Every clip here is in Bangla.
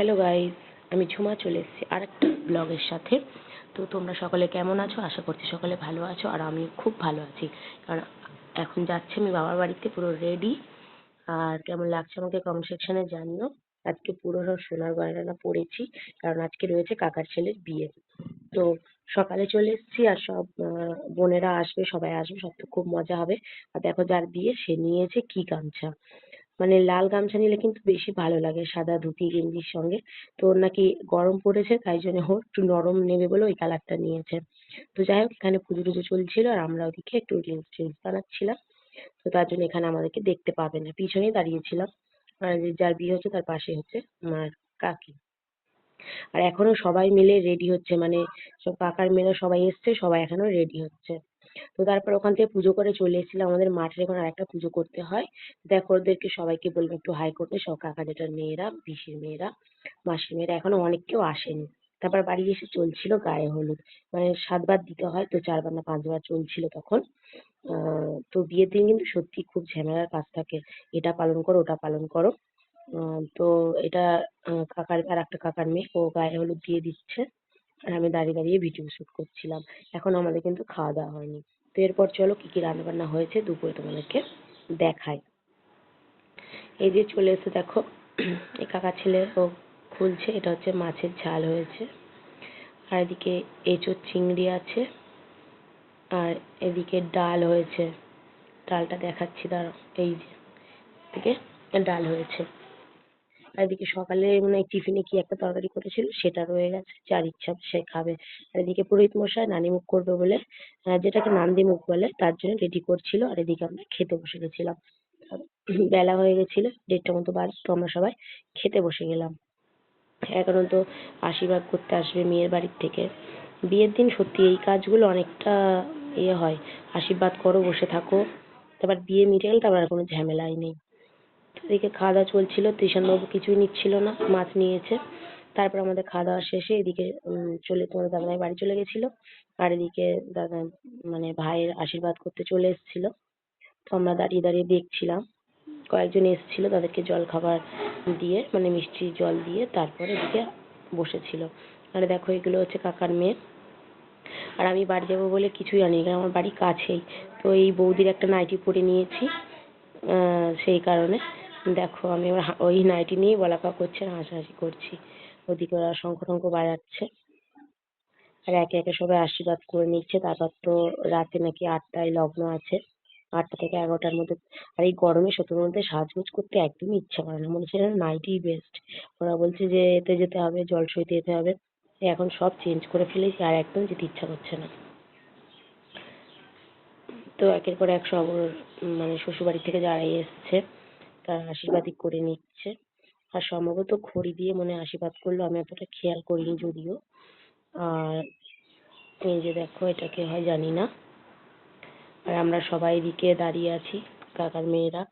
হ্যালো গাইজ আমি ঝুমা চলে এসেছি আর একটা ব্লগের সাথে। তো তোমরা সকলে কেমন আছো? আশা করছি সকলে ভালো আছো, আর আমি খুব ভালো আছি। কারণ এখন যাচ্ছি আমি বাবার বাড়িতে, পুরো রেডি আর কেমন লাগছে আমাকে কমেন্ট সেকশনে জানিও। আজকে পুরো সোনার গয়না পরেছি, কারণ আজকে রয়েছে কাকার ছেলের বিয়ে। তো সকালে চলে এসেছি, আর সব বোনেরা আসবে, সবাই আসবে, সব তো খুব মজা হবে। আর দেখো যার বিয়ে, সে নিয়েছে কি গামছা। মানে লাল গামছা নিলে কিন্তু বেশি ভালো লাগে সাদা ধুতি, গেঞ্জির সঙ্গে। তো ওর নাকি গরম পড়েছে, তাই জন্য ওর একটু নরম নেবে বলে ওই কালারটা নিয়েছে। তো যাই হোক, এখানে পুজো টুজো চলছিল আর আমরা ওদিকে একটু রিলস টিলস বানাচ্ছিলাম। তো তার জন্য এখানে আমাদেরকে দেখতে পাবে না। পিছনেই দাঁড়িয়েছিলাম। আর যার বিয়ে হচ্ছে তার পাশে হচ্ছে আমার কাকি। আর এখনও সবাই মিলে রেডি হচ্ছে মানে সব কাকার মেয়েরা সবাই এসছে, সবাই এখনও রেডি হচ্ছে। তো তারপর ওখান থেকে পুজো করে চলে এসেছিলাম, আমাদের মাঠের এখন আরেকটা পুজো করতে হয়। দেখো ওদেরকে সবাইকে বলব একটু হাই করতে, সব কাকা জেঠার মেয়েরা, পিসির মেয়েরা, মাসির মেয়েরা, এখনও অনেক কেউ আসেনি। তারপর বাড়ি এসে চলছিল গায়ে হলুদ মানে সাতবার দিতে হয় তো চারবার না পাঁচবার চলছিল তখন। তো বিয়ের দিন কিন্তু সত্যি খুব ঝামেলার কাজ থাকে, এটা পালন করো, ওটা পালন করো। আহ তো এটা কাকার আর একটা কাকার মেয়ে, ও গায়ে হলুদ দিয়ে দিচ্ছে। আর আমি দাঁড়িয়ে দাঁড়িয়ে ভিডিও শুট করছিলাম। এখন আমাদের কিন্তু খাওয়া দাওয়া হয়নি। তো এরপর চলো কি কি রান্না বান্না হয়েছে, দুপুরে তোমাদেরকে দেখাই। এই যে চলে এসে দেখো, এই কাকা ছেলে ও খুলছে, এটা হচ্ছে মাছের ঝাল হয়েছে। আর এদিকে এঁচোড় চিংড়ি আছে, আর এদিকে ডাল হয়েছে। ডালটা দেখাচ্ছি, দাঁড়াও, এই যে, এদিকে ডাল হয়েছে। আর এদিকে সকালে মানে টিফিনে কি একটা তরকারি করেছিল, সেটা রয়ে গেছে। যার ইচ্ছা সে খাবে। আর এদিকে পুরোহিত মশাই নানি মুখ করবে বলে যেটাকে নান্দি মুখ বলে, তার জন্য রেডি করছিল। আর এদিকে আমরা খেতে বসে গেছিলাম। বেলা হয়ে গেছিল, দেড়টা মতো বাজে, তো আমরা সবাই খেতে বসে গেলাম। এখন তো আশীর্বাদ করতে আসবে মেয়ের বাড়ির থেকে। বিয়ের দিন সত্যি এই কাজগুলো অনেকটা ইয়ে হয়। আশীর্বাদ করো, বসে থাকো। তারপর বিয়ে মিটে গেলে তারপর আর কোনো ঝামেলাই নেই। এদিকে খাওয়া দাওয়া চলছিল বাবু কিছুই নিচ্ছিল না, মাছ নিয়েছে। তারপর আমাদের খাওয়া দাওয়া শেষে এদিকে চলে, তোমাদের দাদাভাই বাড়ি চলে গেছিল। আর এদিকে দাদা মানে ভাইয়ের আশীর্বাদ করতে চলে এসেছিল। তো আমরা দাঁড়িয়ে দাঁড়িয়ে দেখছিলাম। কয়েকজন এসেছিল তাদেরকে জল খাবার দিয়ে মানে মিষ্টি জল দিয়ে তারপরে এদিকে বসেছিল। আর দেখো, এগুলো হচ্ছে কাকার মেয়ে। আর আমি বাড়ি যাব বলে কিছুই আনিনি কারণ আমার বাড়ি কাছেই। তো এই বৌদির একটা নাইটি পরে নিয়েছি সেই কারণে। দেখো, আমি এবার ওই নাইটি নিয়েই বলাকা করছি আর হাসাহাসি করছি। ওদিকে ওরা শঙ্খ টঙ্খ বাজাচ্ছে। আর একে একে সবাই আশীর্বাদ করে নিচ্ছে। তারপর তো রাতে নাকি আটটায় লগ্ন আছে। আটটা থেকে এগারোটার মধ্যে। আর এই গরমে সত্যির মধ্যে সাজগোজ করতে একদমই ইচ্ছা করে না। মনে হচ্ছে যেন নাইটিই বেস্ট ওরা বলছে যে, এতে যেতে হবে, জল সইতে যেতে হবে। এখন সব চেঞ্জ করে ফেলেছি আর একদম যেতে ইচ্ছা করছে না। তো একের পর এক সব মানে শ্বশুরবাড়ি থেকে যারা এসছে তারা আশীর্বাদই করে নিচ্ছে। আর সম্ভবত খড়ি দিয়ে মনে আশীর্বাদ করল, আমি অতটা খেয়াল করিনি যদিও। আর এই যে দেখো এটা কে হয় জানি না। আর আমরা সবাই এদিকে দাঁড়িয়ে আছি, কাকার মেয়েরা।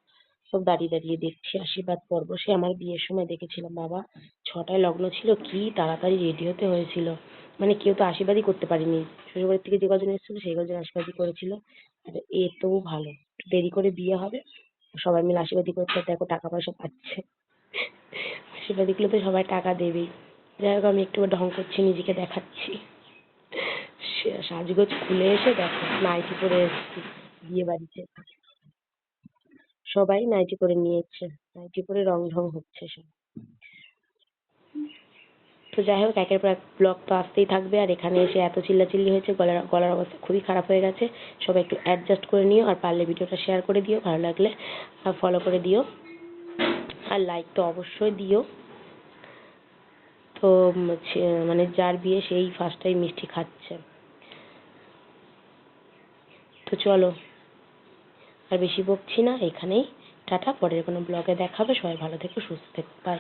সব দাঁড়িয়ে দাঁড়িয়ে দেখছি আশীর্বাদ পর্ব। সে আমার বিয়ের সময় দেখেছিলাম, বাবা। ছটায় লগ্ন ছিল, কি তাড়াতাড়ি রেডি হতে হয়েছিল। মানে কেউ তো আশীর্বাদই করতে পারেনি। শ্বশুরবাড়ি থেকে যে কজন এসেছিল, সেই কজন আশীর্বাদই করেছিল। আর এ তো ভালো। দেরি করে বিয়ে হবে। সবাই মিলে আশীর্বাদী করছে, দেখো টাকা পয়সা পাচ্ছে। আশীর্বাদগুলো তো সবাই টাকা দেবেই যাই হোক, আমি একটু ঢং করছি, নিজেকে দেখাচ্ছি। সাজগোজ খুলে এসে দেখো, নাইটি পরে এসেছি, বিয়ে বাড়িতে। সবাই নাইটি পরে নিয়েছে, নাইটি পরে রং ঢং হচ্ছে সব। তো যাই হোক, একের পর এক ব্লগ তো আসতেই থাকবে। আর এখানে এসে এত চিল্লাচিল্লি হয়েছে, গলার গলার অবস্থা খুবই খারাপ হয়ে গেছে। সবাই একটু অ্যাডজাস্ট করে নিও আর পারলে ভিডিওটা শেয়ার করে দিও। ভালো লাগলে ফলো করে দিও। আর লাইক তো অবশ্যই দিও। তো মানে যার বিয়ে সেই ফার্স্ট টাইম মিষ্টি খাচ্ছে। তো চলো, আর বেশি বকছি না, এখানেই। টাটা, পরের কোনো ব্লগে দেখাবে। সবাই ভালো থেকো, সুস্থ থেকো। বাই